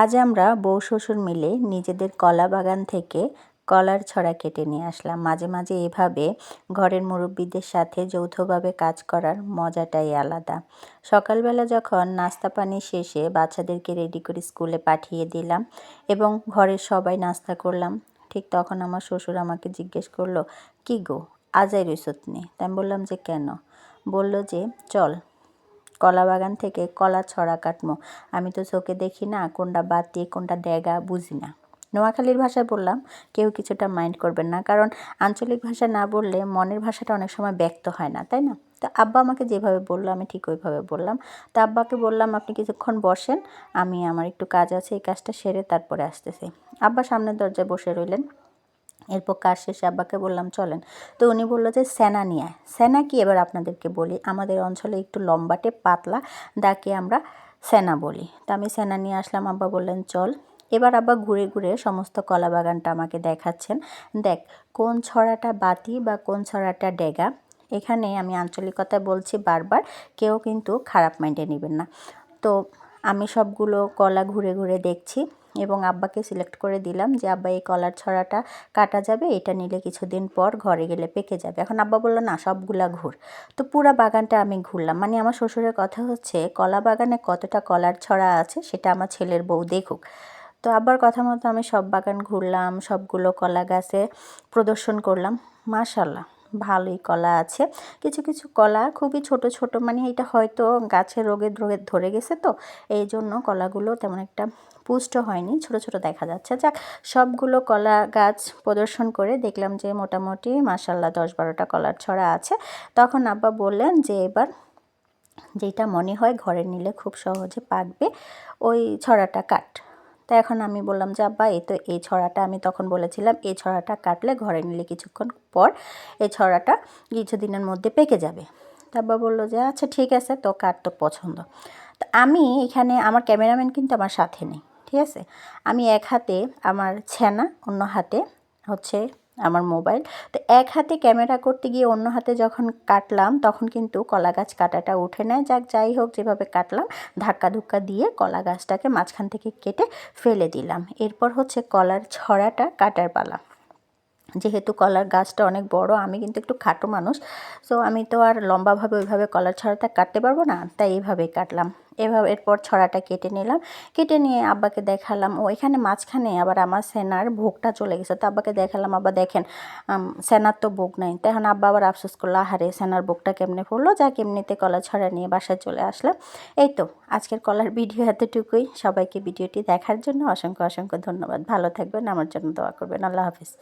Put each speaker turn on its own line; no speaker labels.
আজ আমরা বউ শ্বশুর মিলে নিজেদের কলা বাগান থেকে কলার ছড়া কেটে নিয়ে আসলাম। মাঝে মাঝে এভাবে ঘরের মুরব্বীদের সাথে যৌথভাবে কাজ করার মজাটাই আলাদা। সকালবেলা যখন নাস্তা পানি শেষে বাচ্চাদেরকে রেডি করে স্কুলে পাঠিয়ে দিলাম এবং ঘরের সবাই নাস্তা করলাম, ঠিক তখন আমার শ্বশুর আমাকে জিজ্ঞেস করল, কি গো, আজাই রইসত নি? তাই বললাম যে, কেন? বলল যে, চল কলা বাগান থেকে কলা ছড়া কাটমো। আমি তো চোখে দেখি না, কোনটা বাতি কোনটা ড্যাগা বুঝি না। নোয়াখালীর ভাষায় বললাম, কেউ কিছুটা মাইন্ড করবেন না, কারণ আঞ্চলিক ভাষা না বললে মনের ভাষাটা অনেক সময় ব্যক্ত হয় না, তাই না? তো আব্বা আমাকে যেভাবে বলল, আমি ঠিক ওইভাবে বললাম। তো আব্বাকে বললাম, আপনি কিছুক্ষণ বসেন, আমি আমার একটু কাজ আছে, এই কাজটা সেরে তারপরে আসতেছি। আব্বা সামনের দরজায় বসে রইলেন। এরপর কাজ শেষে আব্বাকে বললাম, চলেন। তো উনি বলল যে সেনা নিয়ে সেনা কি? এবার আপনাদেরকে বলি, আমাদের অঞ্চলে একটু লম্বাটে, পাতলা, ডাকে আমরা সেনা বলি। তো আমি সেনা নিয়ে আসলাম, আব্বা বললেন, চল। এবার আবার ঘুরে ঘুরে সমস্ত কলা বাগানটা আমাকে দেখাচ্ছেন। দেখ, কোন ছড়াটা বাতি বা কোন ছড়াটা ডেগা? এখানে আমি আঞ্চলিকতায় বলছি বারবার, কেউ কিন্তু খারাপ মাইন্ডে নেবেন না। তো আমি সবগুলো কলা ঘুরে ঘুরে দেখছি। এবং আব্বাকে সিলেক্ট করে দিলাম যে, আব্বা, এই কলার ছড়াটা কাটা যাবে, এটা নিলে কিছুদিন পর ঘরে গেলে পেকে যাবে। এখন আব্বা বলল, না, সবগুলা ঘুর। তো পুরো বাগানটা আমি ঘুরলাম। মানে আমার শ্বশুরের কথা হচ্ছে, কলা বাগানে কতটা কলার ছড়া আছে, সেটা আমার ছেলের বউ দেখুক। তো আব্বার কথা মতো আমি সব বাগান ঘুরলাম, সবগুলো কলা গাছে প্রদর্শন করলাম। মাশাল্লাহ ভালোই কলা আছে। কিছু কিছু কলা খুবই ছোট ছোট মানে এটা হয়তো গাছের রোগে রোগে ধরে গেছে তো এই জন্য কলাগুলো তেমন একটা পুষ্ট হয়নি, ছোট ছোট দেখা যাচ্ছে। যাক, সবগুলো কলা গাছ প্রদর্শন করে দেখলাম যে মোটামুটি মাসাল্লাহ দশ বারোটা কলার ছড়া আছে। তখন আব্বা বললেন যে এবার যেটা মনে হয় ঘরে নিলে খুব সহজে পাকবে, ওই ছড়াটা কাট। তা এখন আমি বললাম যে, আব্বা, এই তো এই ছড়াটা আমি তখন বলেছিলাম, এই ছড়াটা কাটলে ঘরে নিলে কিছুক্ষণ পর এই ছড়াটা কিছুদিনের মধ্যে পেকে যাবে। তা আব্বা বলল যে আচ্ছা ঠিক আছে, তো কাট তো পছন্দ? তো আমি এখানে, আমার ক্যামেরাম্যান কিন্তু আমার সাথে নেই, ঠিক আছে? আমি এক হাতে আমার ছেনা, অন্য হাতে হচ্ছে আমার মোবাইল। তো এক হাতে ক্যামেরা করতে গিয়ে অন্য হাতে যখন কাটলাম, তখন কিন্তু কলা গাছ কাটাটা উঠে নেয়। যাক, যাই হোক, যেভাবে কাটলাম ধাক্কা ধুক্কা দিয়ে কলা গাছটাকে মাঝখান থেকে কেটে ফেলে দিলাম। এরপর হচ্ছে কলার ছড়াটা কাটার পালা। যেহেতু কলার গাছটা অনেক বড়, আমি কিন্তু একটু খাটো মানুষ সো আমি তো আর লম্বাভাবে ওইভাবে কলার ছড়াটা কাটতে পারব না, তাই এইভাবেই কাটলাম। এভাবে এরপর ছড়াটা কেটে নিলাম, কেটে নিয়ে আব্বাকে দেখালাম, ও এখানে মাঝখানে আবার আমার সেনার ভোগটা চলে গেছে, তো আব্বাকে দেখালাম, আব্বা দেখেন সেনার তো ভোগ নাই তখন আব্বা আবার আফসোস করল, আহারে সেনার ভোগটা কেমনে পড়ল যা কেমনিতে কলা ছড়া নিয়ে বাসায় চলে আসলাম। এই তো, আজকের কলার ভিডিও এতটুকুই, সবাইকে ভিডিওটি দেখার জন্য অসংখ্য অসংখ্য ধন্যবাদ, ভালো থাকবেন, আমার জন্য দোয়া করবেন, আল্লাহ হাফিজ।